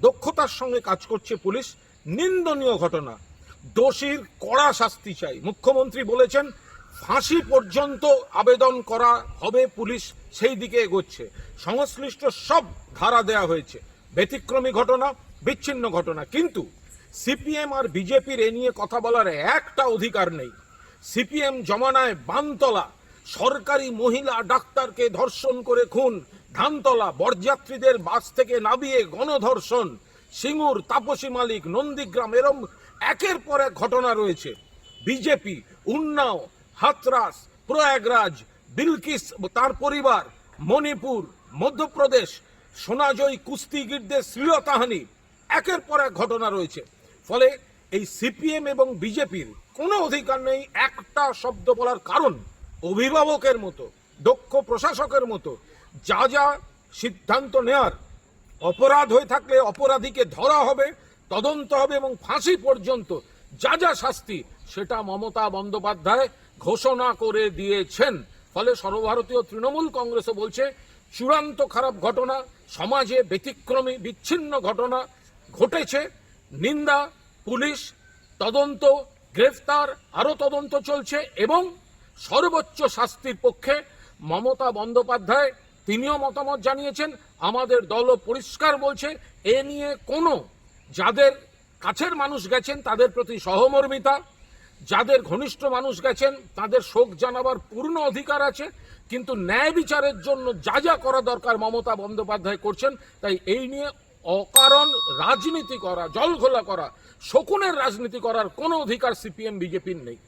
দক্ষতার সঙ্গে কাজ করছে পুলিশ। নিন্দনীয় ঘটনা। দোষীর কড়া শাস্তি চাই। মুখ্যমন্ত্রী বলেছেন, ফাঁসি পর্যন্ত আবেদন করা হবে, পুলিশ সেই দিকে এগোচ্ছে। সংশ্লিষ্ট সব ধারা দেয়া হয়েছে। ব্যতিক্রমী ঘটনা, বিচ্ছিন্ন ঘটনা। কিন্তু সিপিএম আর বিজেপির এ নিয়ে কথা বলার একটা অধিকার নেই। সিপিএম জমানায় বানতলা, সরকারি মহিলা ডাক্তারকে ধর্ষণ করে খুন ধানতলা বরযাত্রীদের বাস থেকে নামিয়ে গণধর্ষণ। সিঙ্গুর তাপসী মালিক নন্দীগ্রাম, এরম একের পর এক ঘটনা রয়েছে। বিজেপি, উন্নাও, হাতরাস, প্রয়াগরাজ, বিলকিস, তার পরিবার, মণিপুর, মধ্যপ্রদেশ, সোনাজয়ী কুস্তিগিরদের শ্লীলতাহানি, একের পর এক ঘটনা রয়েছে। ফলে এই সিপিএম এবং বিজেপির কোনো অধিকার নেই একটা শব্দ বলার কারণ অভিভাবকের মতো। দক্ষ প্রশাসকের মতো যা যা সিদ্ধান্ত নেয়ার, অপরাধ হয়ে থাকলে অপরাধীকে ধরা হবে, তদন্ত হবে এবং ফাঁসি পর্যন্ত যা যা শাস্তি সেটা মমতা বন্দ্যোপাধ্যায় ঘোষণা করে দিয়েছেন। ফলে সর্বভারতীয় তৃণমূল কংগ্রেসও বলছে, চূড়ান্ত খারাপ ঘটনা, সমাজে ব্যতিক্রমী, বিচ্ছিন্ন ঘটনা ঘটেছে, নিন্দা, পুলিশ, তদন্ত, গ্রেফতার, আরও তদন্ত চলছে এবং সর্বোচ্চ শাস্তির পক্ষে মমতা বন্দ্যোপাধ্যায়, তিনিও মতামত জানিয়েছেন, আমাদের দলও পরিষ্কার বলছে, এ নিয়ে কোনো যাদের কাছের মানুষ গেছেন তাদের প্রতি সহমর্মিতা, যাদের ঘনিষ্ঠ মানুষ গেছেন তাদের শোক জানাবার পূর্ণ অধিকার আছে, কিন্তু ন্যায় বিচারের জন্য যা যা করা দরকার মমতা বন্দ্যোপাধ্যায় করছেন, তাই এই নিয়ে অকারণ রাজনীতি করা, জলঘোলা করা, শকুনের রাজনীতি করার কোনো অধিকার সিপিএম, বিজেপির নেই।